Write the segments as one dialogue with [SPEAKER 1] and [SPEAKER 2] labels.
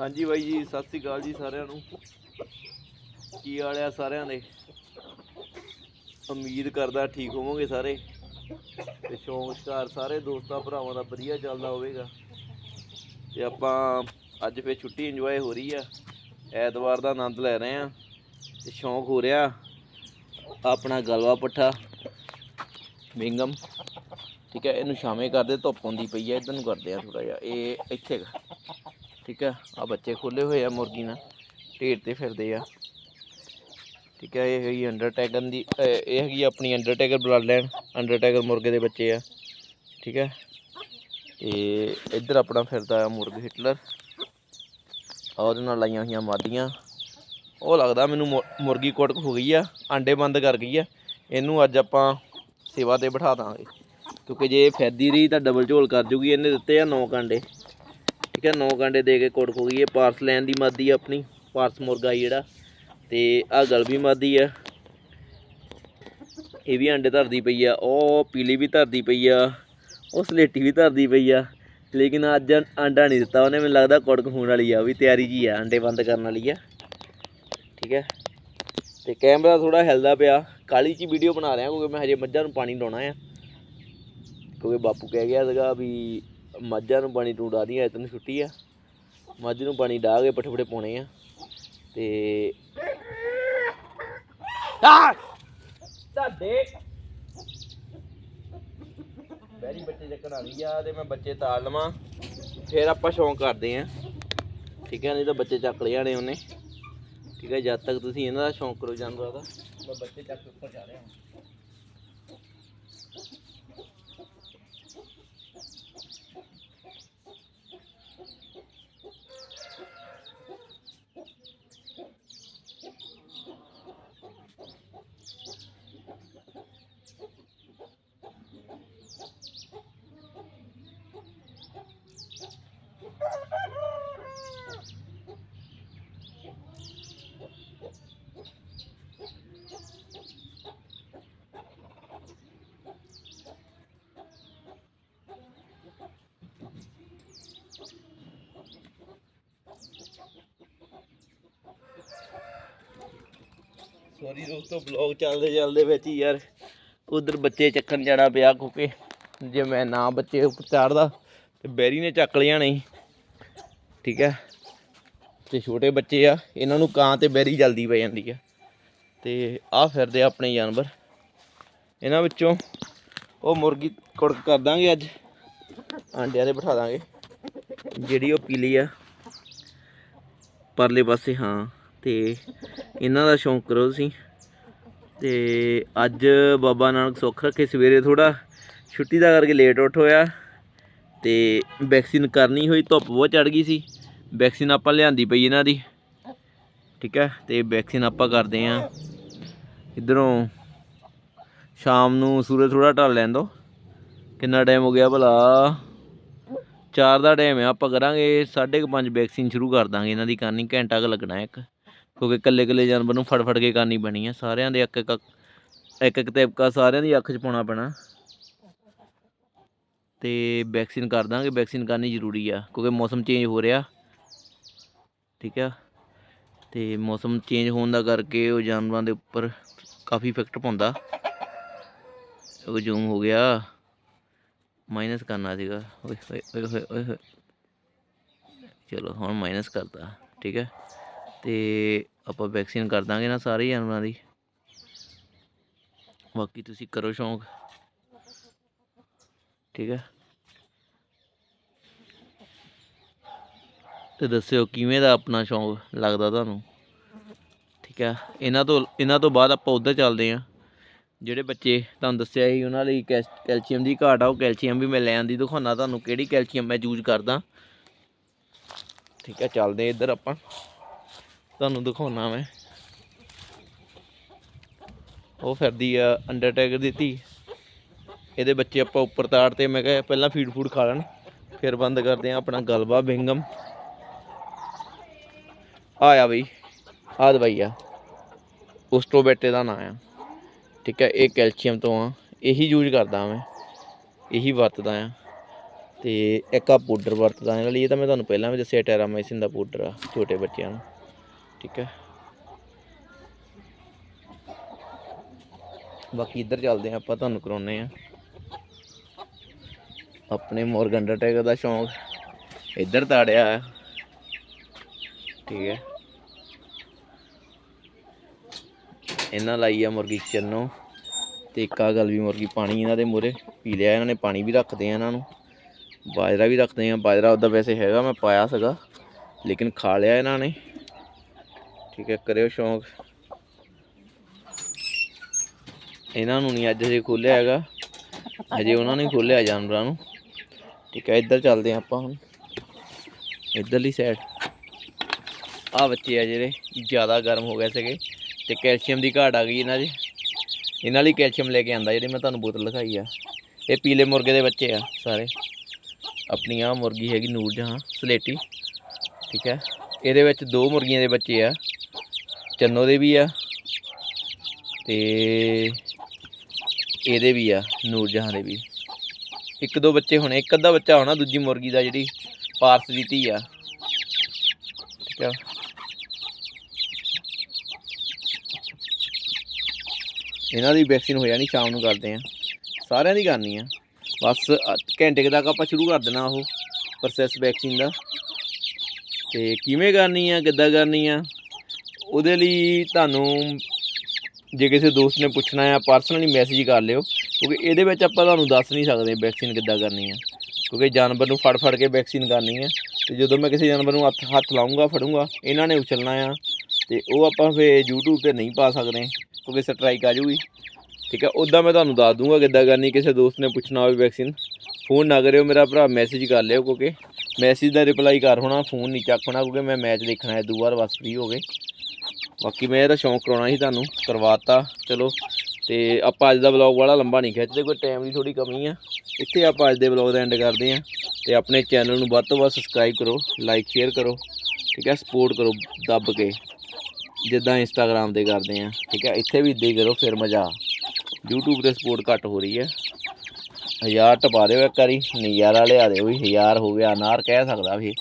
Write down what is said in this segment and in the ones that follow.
[SPEAKER 1] ਹਾਂਜੀ ਬਾਈ ਜੀ, ਸਤਿ ਸ੍ਰੀ ਅਕਾਲ ਜੀ ਸਾਰਿਆਂ ਨੂੰ। ਕੀ ਹਾਲ ਆ ਸਾਰਿਆਂ ਦੇ? ਉਮੀਦ ਕਰਦਾ ਠੀਕ ਹੋਵੋਗੇ ਸਾਰੇ। ਤੇ ਸ਼ੌਂਕ ਸ਼ਿਕਾਰ ਸਾਰੇ ਦੋਸਤਾਂ ਭਰਾਵਾਂ ਦਾ ਵਧੀਆ ਚੱਲਦਾ ਹੋਵੇਗਾ। ਤੇ ਆਪਾਂ ਅੱਜ ਫੇਰ ਛੁੱਟੀ ਇੰਜੋਏ ਹੋ ਰਹੀ ਆ। ਐਤਵਾਰ ਦਾ ਆਨੰਦ ਲੈ ਰਹੇ ਆ। ਤੇ ਸ਼ੌਂਕ ਹੋ ਰਿਹਾ ਆਪਣਾ ਗਲਵਾ ਪੱਠਾ ਵਿੰਗਮ ਠੀਕ ਹੈ ਇਹਨੂੰ ਛਾਵੇਂ ਕਰਦੇ, ਧੁੱਪ ਆਉਂਦੀ ਪਈ ਹੈ ਇਧਰ ਨੂੰ ਕਰਦੇ ਆ ਥੋੜਾ ਜਿਹਾ। ਇਹ ਇੱਥੇ ਕੁ। ਠੀਕ ਹੈ? ਆ ਬੱਚੇ ਖੋਲੇ ਹੋਏ ਆ ਮੁਰਗੀ ਨਾਲ, ਢੇਰ ਤੇ ਫਿਰਦੇ ਆ। ਠੀਕ ਹੈ, ਇਹ ਹੈਗੀ ਅੰਡਰਟੇਕਰ ਦੀ, ਇਹ ਹੈਗੀ ਆਪਣੀ ਅੰਡਰਟੇਕਰ ਬਲੱਡ ਲਾਈਨ ਅੰਡਰਟੇਕਰ ਮੁਰਗੇ ਦੇ ਬੱਚੇ ਆ। ਠੀਕ ਹੈ? ਤੇ ਇੱਧਰ ਆਪਣਾ ਫਿਰਦਾ ਆ ਮੁਰਗ ਹਿਟਲਰ ਆ ਉਹਦੇ ਨਾਲ ਲਾਈਆਂ ਹੋਈਆਂ ਮਾਦੀਆਂ। ਉਹ ਲੱਗਦਾ ਮੈਨੂੰ ਮੁ- ਮੁਰਗੀ ਕੁੱਟ ਹੋ ਗਈ ਆ, ਆਂਡੇ ਬੰਦ ਕਰ ਗਈ ਆ। ਇਹਨੂੰ ਅੱਜ ਆਪਾਂ ਸੇਵਾ ਤੇ ਬਿਠਾ ਦਾਂਗੇ। ਕਿਉਂਕਿ ਜੇ ਇਹ ਫੈਦੀ ਰਹੀ ਤਾਂ ਡਬਲ ਝੋਲ ਕਰ ਜੂਗੀ, ਇਹਨੇ ਦਿੱਤੇ ਆ 9 ਕਾਂਡੇ। ਠੀਕ 9 ਕਾਂਡੇ ਦੇ ਕੇ ਕੁੱਟ ਹੋ ਗਈ ਇਹ ਪਾਰਸ ਲੈਣ ਦੀ ਮਾਦੀ ਆ ਆਪਣੀ, ਪਾਰਸ ਮੁਰਗਾ ਜਿਹੜਾ। ਤੇ ਆ ਗਲਬੀ ਮਾਦੀ ਆ। ਇਹ ਵੀ ਅੰਡੇ ਧਰਦੀ ਪਈ ਆ, ਉਹ ਪੀਲੀ ਵੀ ਧਰਦੀ ਪਈ ਆ, ਉਹ ਸਲੇਟੀ ਵੀ ਧਰਦੀ ਪਈ ਆ। ਲੇਕਿਨ ਅੱਜ ਆਂਡਾ ਨਹੀਂ ਦਿੱਤਾ ਉਹਨੇ, ਮੈਨੂੰ ਲੱਗਦਾ ਕੁੜਕ ਹੋਣ ਵਾਲੀ ਆ ਵੀ ਤਿਆਰੀ ਜੀ ਆ, ਅੰਡੇ ਬੰਦ ਕਰਨ ਵਾਲੀ ਆ। ਠੀਕ ਹੈ। ਤੇ ਕੈਮਰਾ ਥੋੜਾ ਹਿਲਦਾ ਪਿਆ ਕਾਲੀ ਚ ਵੀਡੀਓ ਬਣਾ ਰਿਹਾ, ਕਿਉਂਕਿ ਮੈਂ ਹਜੇ ਮੱਝਾਂ ਨੂੰ ਪਾਣੀ ਲਾਉਣਾ ਆ। ਕਿਉਂਕਿ ਬਾਪੂ ਕਹਿ ਗਿਆ ਸੀਗਾ ਵੀ ਮੱਝਾਂ ਨੂੰ ਪਾਣੀ ਤੂੰ ਡਾ ਦੀਆਂ ਤੈਨੂੰ ਛੁੱਟੀ ਆ। ਮੱਝ ਨੂੰ ਪਾਣੀ ਡਾ ਕੇ ਪੱਠੇ ਪੱਠੇ ਪਾਉਣੇ ਆ। ਤੇ ਆ! ਤੁਹਾਡੇ ਬੈਰੀ ਬੱਚੇ ਚੱਕਣ ਆਣੀ ਆ ਤੇ ਮੈਂ ਬੱਚੇ ਤਾਲ ਲਵਾਂ। ਫਿਰ ਆਪਾਂ ਸ਼ੌਂਕ ਕਰਦੇ ਆ। ਠੀਕ ਹੈ ਨਹੀਂ ਤਾਂ ਬੱਚੇ ਚੱਕ ਲਿਆਣੇ ਉਹਨੇ। ਠੀਕ ਹੈ ਜਦ ਤੱਕ ਤੁਸੀਂ ਇਹਨਾਂ ਦਾ ਸ਼ੌਂਕ ਕਰੋ ਜਾਨਵਰਾਂ ਦਾ। ਮੈਂ ਬੱਚੇ ਚੱਕ ਉੱਪਰ ਜਾ ਰਿਹਾ ਸੌਰੀ ਦੋਸਤੋ ਬਲੌਗ ਚੱਲਦੇ ਚੱਲਦੇ ਵਿੱਚ ਹੀ ਯਾਰ ਉਧਰ ਬੱਚੇ ਚੱਕਣ ਜਾਣਾ ਪਿਆ ਕਿਉਂਕਿ ਜੇ ਮੈਂ ਨਾ ਬੱਚੇ ਉੱਪਰ ਚਾੜਦਾ ਤੇ ਬੈਰੀ ਨੇ ਚੱਕ ਲਿਆ ਨਹੀਂ ਠੀਕ ਹੈ? ਤੇ ਛੋਟੇ ਬੱਚੇ ਆ, ਇਹਨਾਂ ਨੂੰ ਕਾਂ ਤੇ ਬੈਰੀ ਜਲਦੀ ਪੈ ਜਾਂਦੀ ਆ। ਤੇ ਆ ਫਿਰਦੇ ਆ ਆਪਣੇ ਜਾਨਵਰ। ਇਹਨਾਂ ਵਿੱਚੋਂ ਉਹ ਮੁਰਗੀ ਕੁੜਕ ਕਰ ਦਾਂਗੇ ਅੱਜ। ਆਂਡਿਆਂ ਦੇ ਬਿਠਾ ਦਾਂਗੇ। ਜਿਹੜੀ ਉਹ ਪੀਲੀ ਆ, ਪਰਲੇ ਪਾਸੇ, ਹਾਂ। ਤੇ ਇਹਨਾਂ ਦਾ ਸ਼ੌਂਕ ਕਰੋ ਤੁਸੀਂ। ਤੇ ਅੱਜ ਬਾਬਾ ਨਾਨਕ ਸੁੱਖ ਰੱਖੇ ਸਵੇਰੇ ਥੋੜਾ ਛੁੱਟੀ ਦਾ ਕਰਕੇ ਲੇਟ ਉੱਠ ਹੋਇਆ। ਤੇ ਵੈਕਸੀਨ ਕਰਨੀ ਹੋਈ, ਧੁੱਪ ਬਹੁਤ ਚੜ ਗਈ ਸੀ। ਵੈਕਸੀਨ ਆਪਾਂ ਲਿਆਂਦੀ ਪਈ ਇਹਨਾਂ ਦੀ। ਠੀਕ ਹੈ, ਤੇ ਵੈਕਸੀਨ ਆਪਾਂ ਕਰਦੇ ਆਂ ਇਧਰੋਂ ਸ਼ਾਮ ਨੂੰ ਸੂਰਜ ਥੋੜਾ ਢਲ ਲੈਣ ਦੋ। ਕਿੰਨਾ ਟਾਈਮ ਹੋ ਗਿਆ ਭਲਾ? 4 ਦਾ ਟਾਈਮ ਆ, ਆਪਾਂ ਕਰਾਂਗੇ। 5:30 ਵੈਕਸੀਨ ਸ਼ੁਰੂ ਕਰ ਦਾਂਗੇ ਇਹਨਾਂ ਦੀ। ਕਰਨੀ ਘੰਟਾ ਕੁ ਲੱਗਣਾ ਇੱਕ। ਕਿਉਂਕਿ ਇਕੱਲੇ ਇਕੱਲੇ ਜਾਨਵਰ ਨੂੰ ਫੜ ਫੜ ਕੇ ਕਰਨੀ ਪੈਣੀ ਹੈ ਸਾਰਿਆਂ ਦੇ ਇੱਕ ਇੱਕ ਇੱਕ ਇੱਕ ਤਬਕਾ ਸਾਰਿਆਂ ਦੀ ਅੱਖ 'ਚ ਪਾਉਣਾ ਪੈਣਾ। ਤੇ ਵੈਕਸੀਨ ਕਰ ਦਾਂਗੇ ਵੈਕਸੀਨ ਕਰਨੀ ਜ਼ਰੂਰੀ ਆ, ਕਿਉਂਕਿ ਮੌਸਮ ਚੇਂਜ ਹੋ ਰਿਹਾ। ਠੀਕ ਆ? ਤੇ ਮੌਸਮ ਚੇਂਜ ਹੋਣ ਦਾ ਕਰਕੇ ਉਹ ਜਾਨਵਰਾਂ ਦੇ ਉੱਪਰ ਕਾਫੀ ਇਫੈਕਟ ਪਾਉਂਦਾ। ਉਹ ਜ਼ੂਮ ਹੋ ਗਿਆ। ਮਾਈਨਸ ਕਰਨਾ ਸੀਗਾ। ਓਏ ਹੋਏ ਓਏ ਹੋਏ ਓਏ। ਹੋਏ ਚਲੋ, ਹੁਣ ਮਾਈਨਸ ਕਰਤਾ। ਠੀਕ ਹੈ ਤੇ ਆਪਾਂ ਵੈਕਸੀਨ ਕਰ ਦਾਂਗੇ ਨਾ ਸਾਰੇ ਜਾਨਵਰਾਂ ਦੀ। ਬਾਕੀ ਤੁਸੀਂ ਕਰੋ ਸ਼ੌਂਕ। ਠੀਕ ਹੈ। ਤੇ ਦੱਸਿਓ ਕਿਵੇਂ ਦਾ ਆਪਣਾ ਸ਼ੌਂਕ ਲੱਗਦਾ ਤੁਹਾਨੂੰ? ਠੀਕ ਹੈ। ਇਹਨਾਂ ਤੋਂ ਇਹਨਾਂ ਤੋਂ ਬਾਅਦ ਆਪਾਂ ਉੱਧਰ ਚੱਲਦੇ ਹਾਂ। ਜਿਹੜੇ ਬੱਚੇ ਤੁਹਾਨੂੰ ਦੱਸਿਆ ਸੀ ਉਹਨਾਂ ਲਈ ਕੈਸ- ਕੈਲਸ਼ੀਅਮ ਦੀ ਘਾਟ ਆ, ਉਹ ਕੈਲਸ਼ੀਅਮ ਵੀ ਮੈਂ ਲੈ ਆਂਦੀ, ਦਿਖਾਉਣਾ ਤੁਹਾਨੂੰ ਕਿਹੜੀ ਕੈਲਸ਼ੀਅਮ ਮੈਂ ਯੂਜ਼ ਕਰਦਾ। ਠੀਕ ਹੈ, ਚੱਲਦੇ ਇੱਧਰ ਆਪਾਂ। ਤੁਹਾਨੂੰ ਦਿਖਾਉਣਾ ਮੈਂ। ਉਹ ਫਿਰਦੀ ਆ ਅੰਡਰਟੇਕਰ ਦੀ ਧੀ। ਇਹਦੇ ਬੱਚੇ ਆਪਾਂ ਉੱਪਰ ਤਾੜ ਤਾੜਤੇ ਮੈਂ ਕਿਹਾ ਪਹਿਲਾਂ ਫੀਡ ਫੂਡ ਖਾ ਲੈਣ, ਫਿਰ ਬੰਦ ਕਰਦੇ ਆ ਆਪਣਾ ਗਲਬਾ ਬਿੰਗਮ। ਆਇਆ ਬਈ ਆ ਦਵਾਈ ਆ। ਉਸਟੋਬੈਟੇ ਦਾ ਨਾਂ ਆ। ਠੀਕ ਹੈ ਇਹ ਕੈਲਸ਼ੀਅਮ ਤੋਂ ਆ। ਇਹੀ ਯੂਜ਼ ਕਰਦਾ ਮੈਂ। ਇਹੀ ਵਰਤਦਾ ਆ। ਤੇ ਇੱਕ ਆ ਪਾਊਡਰ ਵਰਤਦਾ ਇਹਨਾਂ ਲਈ ਇਹ ਤਾਂ ਮੈਂ ਤੁਹਾਨੂੰ ਪਹਿਲਾਂ ਵੀ ਦੱਸਿਆ, ਟੈਰਾਮਾਈਸਿਨ ਦਾ ਪਾਊਡਰ ਆ, ਛੋਟੇ ਬੱਚਿਆਂ ਨੂੰ। ਠੀਕ ਹੈ। ਬਾਕੀ ਇੱਧਰ ਚੱਲਦੇ ਆ ਆਪਾਂ ਤੁਹਾਨੂੰ ਕਰਾਉਨੇ ਆ ਆਪਣੇ ਮੋਰਗਨ ਅੰਡਰਟੇਕਰ ਦਾ ਸ਼ੌਂਕ ਇੱਧਰ ਤਾੜਿਆ ਆ ਠੀਕ ਹੈ। ਇਹਨਾਂ ਲਾਈ ਆ ਮੁਰਗੀ ਚੰਨੋ ਤੇ ਇੱਕ ਆ ਗੱਲ ਵੀ ਮੁਰਗੀ ਪਾਣੀ ਇਹਨਾਂ ਦੇ ਮੂਹਰੇ ਪੀ ਲਿਆ, ਇਹਨਾਂ ਨੇ ਪਾਣੀ ਵੀ ਰੱਖਦੇ ਆ ਇਹਨਾਂ ਨੂੰ। ਬਾਜਰਾ ਵੀ ਰੱਖਦੇ ਆ, ਬਾਜਰਾ ਉਹਦਾ ਵੈਸੇ ਹੈਗਾ, ਮੈਂ ਪਾਇਆ ਸੀਗਾ, ਲੇਕਿਨ ਖਾ ਲਿਆ ਇਹਨਾਂ ਨੇ। ਠੀਕ ਹੈ, ਕਰਿਓ ਸ਼ੌਂਕ। ਇਹਨਾਂ ਨੂੰ ਨਹੀਂ ਅੱਜ ਹਜੇ ਖੋਲਿਆ ਹੈਗਾ। ਹਜੇ ਉਹਨਾਂ ਨੇ ਖੋਲਿਆ ਜਾਨਵਰਾਂ ਨੂੰ। ਠੀਕ ਹੈ, ਇੱਧਰ ਚੱਲਦੇ ਹਾਂ ਆਪਾਂ ਹੁਣ। ਇੱਧਰਲੀ ਸਾਈਡ ਆ ਬੱਚੇ ਆ ਜਿਹੜੇ, ਜ਼ਿਆਦਾ ਗਰਮ ਹੋ ਗਏ ਸੀਗੇ ਤੇ ਕੈਲਸ਼ੀਅਮ ਦੀ ਘਾਟ ਆ ਗਈ ਇਹਨਾਂ 'ਚ ਇਹਨਾਂ ਲਈ ਕੈਲਸ਼ੀਅਮ ਲੈ ਕੇ ਆਂਦਾ ਜਿਹੜੀ ਮੈਂ ਤੁਹਾਨੂੰ ਬੋਤਲ ਲਿਖਾਈ ਆ। ਇਹ ਪੀਲੇ ਮੁਰਗੇ ਦੇ ਬੱਚੇ ਆ ਸਾਰੇ। ਆਪਣੀ ਆ ਮੁਰਗੀ ਹੈਗੀ ਨੂਰ ਜਹਾਂ, ਸਲੇਟੀ। ਠੀਕ ਹੈ, ਇਹਦੇ ਵਿੱਚ ਦੋ ਮੁਰਗੀਆਂ ਦੇ ਬੱਚੇ ਆ। ਚੰਨੋ ਦੇ ਵੀ ਆ ਤੇ ਇਹਦੇ ਵੀ ਆ, ਨੂਰਜਹਾਂ ਦੇ ਵੀ। ਇੱਕ ਦੋ ਬੱਚੇ ਹੋਣੇ, ਇੱਕ ਅੱਧਾ ਬੱਚਾ ਹੋਣਾ, ਦੂਜੀ ਮੁਰਗੀ ਦਾ ਜਿਹੜੀ ਪਾਰਸ ਦੀ ਧੀ ਆ। ਠੀਕ ਆ। ਇਹਨਾਂ ਦੀ ਵੈਕਸੀਨ ਹੋ ਜਾਣੀ ਸ਼ਾਮ ਨੂੰ ਕਰਦੇ ਆ। ਸਾਰਿਆਂ ਦੀ ਕਰਨੀ ਆ। ਬਸ ਅ- ਘੰਟੇ ਤੱਕ ਆਪਾਂ ਸ਼ੁਰੂ ਕਰ ਦੇਣਾ ਉਹ ਪ੍ਰੋਸੈਸ ਵੈਕਸੀਨ ਦਾ। ਤੇ ਕਿਵੇਂ ਕਰਨੀ ਆ, ਕਿੱਦਾਂ ਕਰਨੀ ਆ? ਉਹਦੇ ਲਈ ਤੁਹਾਨੂੰ ਜੇ ਕਿਸੇ ਦੋਸਤ ਨੇ ਪੁੱਛਣਾ ਆ ਪਰਸਨਲੀ ਮੈਸੇਜ ਕਰ ਲਿਓ, ਕਿਉਂਕਿ ਇਹਦੇ ਵਿੱਚ ਆਪਾਂ ਤੁਹਾਨੂੰ ਦੱਸ ਨਹੀਂ ਸਕਦੇ ਵੈਕਸੀਨ ਕਿੱਦਾਂ ਕਰਨੀ ਆ ਕਿਉਂਕਿ ਜਾਨਵਰ ਨੂੰ ਫੜ ਫੜ ਕੇ ਵੈਕਸੀਨ ਕਰਨੀ ਆ ਤੇ ਜਦੋਂ ਮੈਂ ਕਿਸੇ ਜਾਨਵਰ ਨੂੰ ਹੱਥ ਹੱਥ ਲਾਉਂਗਾ ਫੜੂੰਗਾ, ਇਹਨਾਂ ਨੇ ਉਛਲਣਾ ਆ। ਤੇ ਉਹ ਆਪਾਂ ਫੇ YouTube ਤੇ ਨਹੀਂ ਪਾ ਸਕਦੇ, ਕਿਉਂਕਿ ਸਟ੍ਰਾਈਕ ਆ ਜੂਗੀ ਠੀਕ ਹੈ ਉੱਦਾਂ ਮੈਂ ਤੁਹਾਨੂੰ ਦੱਸ ਦੂੰਗਾ ਕਿੱਦਾਂ ਕਰਨੀ, ਕਿਸੇ ਦੋਸਤ ਨੇ ਪੁੱਛਣਾ ਹੋਵੇ ਵੈਕਸੀਨ ਫੋਨ ਨਾ ਕਰਿਓ, ਮੇਰਾ ਭਰਾ ਮੈਸੇਜ ਕਰ ਲਿਓ, ਕਿਉਂਕਿ ਮੈਸੇਜ ਦਾ ਰਿਪਲਾਈ ਕਰ ਹੋਣਾ ਫੋਨ ਨਹੀਂ ਚੱਕ ਹੋਣਾ ਕਿਉਂਕਿ ਮੈਂ ਮੈਚ ਦੇਖਣਾ ਹੈ, ਦੋ ਵਾਰ ਬਸ ਫ੍ਰੀ ਹੋ ਗਏ। ਬਾਕੀ ਮੈਂ ਇਹਦਾ ਸ਼ੌਂਕ ਕਰਾਉਣਾ ਸੀ ਤੁਹਾਨੂੰ, ਕਰਵਾਤਾ, ਚਲੋ। ਤੇ ਆਪਾਂ ਅੱਜ ਦਾ ਵਲੌਗ ਵਾਲਾ ਲੰਬਾ ਨਹੀਂ ਖਿੱਚਦੇ, ਕੋਈ ਟਾਈਮ ਦੀ ਥੋੜੀ ਕਮੀ ਆ। ਇੱਥੇ ਆਪਾਂ ਅੱਜ ਦੇ ਵਲੌਗ ਦਾ ਐਂਡ ਕਰਦੇ ਆ ਤੇ ਆਪਣੇ ਚੈਨਲ ਨੂੰ ਵੱਧ ਤੋਂ ਵੱਧ ਸਬਸਕ੍ਰਾਈਬ ਕਰੋ ਲਾਈਕ ਸ਼ੇਅਰ ਕਰੋ, ਠੀਕ ਹੈ? ਸਪੋਰਟ ਕਰੋ ਦੱਬ ਕੇ, ਜਿੱਦਾਂ ਇੰਸਟਾਗ੍ਰam ਤੇ ਕਰਦੇ ਆ ਠੀਕ ਹੈ? ਇੱਥੇ ਵੀ ਇੱਦਾਂ ਹੀ ਕਰੋ, ਫਿਰ ਮਜ਼ਾ। YouTube ਤੇ ਸਪੋਰਟ ਘੱਟ ਹੋ ਰਹੀ ਹੈ। ਹਜ਼ਾਰ ਟਪਾ ਦਿਓ ਇੱਕ ਵਾਰੀ, ਨਜ਼ਾਰਾ ਲਿਆ ਦਿਓ ਵੀ ਹਜ਼ਾਰ ਹੋ ਗਿਆ, ਅਨਾਰ ਕਹਿ ਸਕਦਾ ਵੀ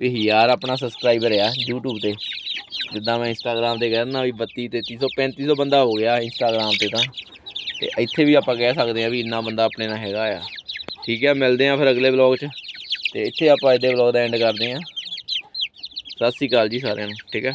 [SPEAKER 1] ਵੀ ਹਜ਼ਾਰ ਆਪਣਾ ਸਬਸਕ੍ਰਾਈਬਰ ਆ YouTube ਤੇ। ਜਿੱਦਾਂ ਮੈਂ ਇੰਸਟਾਗ੍ਰam ਤੇ ਕਹਿਣਾ ਵੀ 32 3300 3500 ਬੰਦਾ ਹੋ ਗਿਆ ਇੰਸਟਾਗ੍ਰam ਤੇ ਤਾਂ। ਤੇ ਇੱਥੇ ਵੀ ਆਪਾਂ ਕਹਿ ਸਕਦੇ ਆ ਵੀ ਇੰਨਾ ਬੰਦਾ ਆਪਣੇ ਨਾਲ ਹੈਗਾ ਆ। ਠੀਕ ਹੈ ਮਿਲਦੇ ਆ ਫਿਰ ਅਗਲੇ ਵਲੌਗ 'ਚ। ਤੇ ਇੱਥੇ ਆਪਾਂ ਅੱਜ ਦੇ ਵਲੌਗ ਦਾ ਐਂਡ ਕਰਦੇ ਆ ਸਤਿ ਸ਼੍ਰੀ ਅਕਾਲ ਜੀ ਸਾਰਿਆਂ ਨੂੰ, ਠੀਕ ਹੈ